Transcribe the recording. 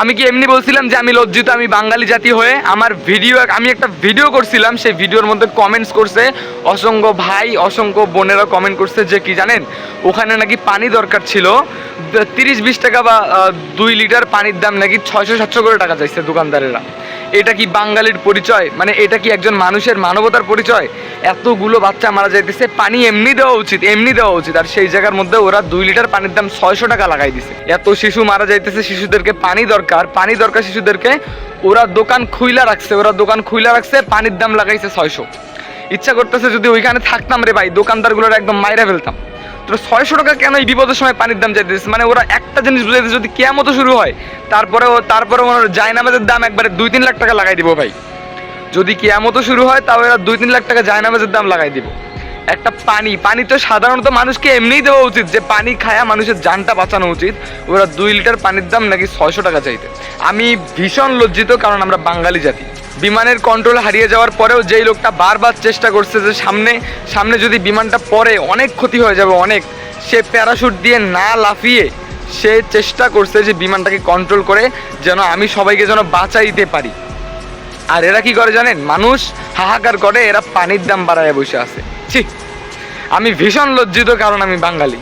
আমি কি এমনি বলছিলাম যে আমি লজ্জিত, আমি বাঙালি জাতি হয়ে আমার ভিডিও আমি একটা ভিডিও করছিলাম, সেই ভিডিওর মধ্যে কমেন্টস করছে, অসংখ্য ভাই, অসংখ্য বোনেরা কমেন্ট করছে যে কি জানেন, ওখানে নাকি পানি দরকার ছিল, তিরিশ বিশ টাকা বা দুই লিটার পানির দাম নাকি ছয়শো সাতশো করে টাকা চাইছে দোকানদারেরা। এটা কি বাঙালির পরিচয়? মানে এটা কি একজন মানুষের মানবতার পরিচয়? এতগুলো বাচ্চা মারা যাইতেছে, পানি এমনি দেওয়া উচিত, এমনি দেওয়া উচিত। আর সেই জায়গার মধ্যে ওরা দুই লিটার পানির দাম ছয়শো টাকা লাগাই দিছে। এত শিশু মারা যাইতেছে, শিশুদেরকে পানি দরকার। পানি দরকার শিশুদেরকে, ওরা দোকান খুইলা রাখছে, ওরা দোকান খুইলা রাখছে, পানির দাম লাগাইছে ছয়শো। ইচ্ছা করতেছে যদি ওইখানে থাকতাম রে ভাই, দোকানদারগুলোর একদম মাইরা ফেলতাম। ছয়শো টাকা কেন এই বিপদের সময় পানির দাম চাইতেছে মানে ওরা একটা জিনিস বুঝাইতে যদি কেয়ামতো শুরু হয় তারপরে তারপরে ওনার জায়নামাজের দাম একবারে দুই তিন লাখ টাকা লাগাই দিব ভাই। যদি কেয়ামতো শুরু হয়, তাহলে দুই তিন লাখ টাকা জায়নামাজের দাম লাগাই দিব। একটা পানি। পানি তো সাধারণত মানুষকে এমনিই দেওয়া উচিত যে পানি খায়া মানুষের জানটা বাঁচানো উচিত। ওরা দুই লিটার পানির দাম নাকি ছয়শো টাকা চাইতে। আমি ভীষণ লজ্জিত কারণ আমরা বাঙালি জাতি। বিমানের কন্ট্রোল হারিয়ে যাওয়ার পরেও যেই লোকটা বারবার চেষ্টা করছে যে সামনে সামনে যদি বিমানটা পড়ে, অনেক ক্ষতি হয়ে যাবে, অনেক। সে প্যারাশুট দিয়ে না লাফিয়ে সে চেষ্টা করছে যে বিমানটাকে কন্ট্রোল করে যেন আমি সবাইকে যেন বাঁচাইতে পারি। আর এরা কি করে জানেন? মানুষ হাহাকার করে, এরা পানির দাম বাড়ায় বসে আছে। আমি ভীষণ লজ্জিত কারণ আমি বাঙালি।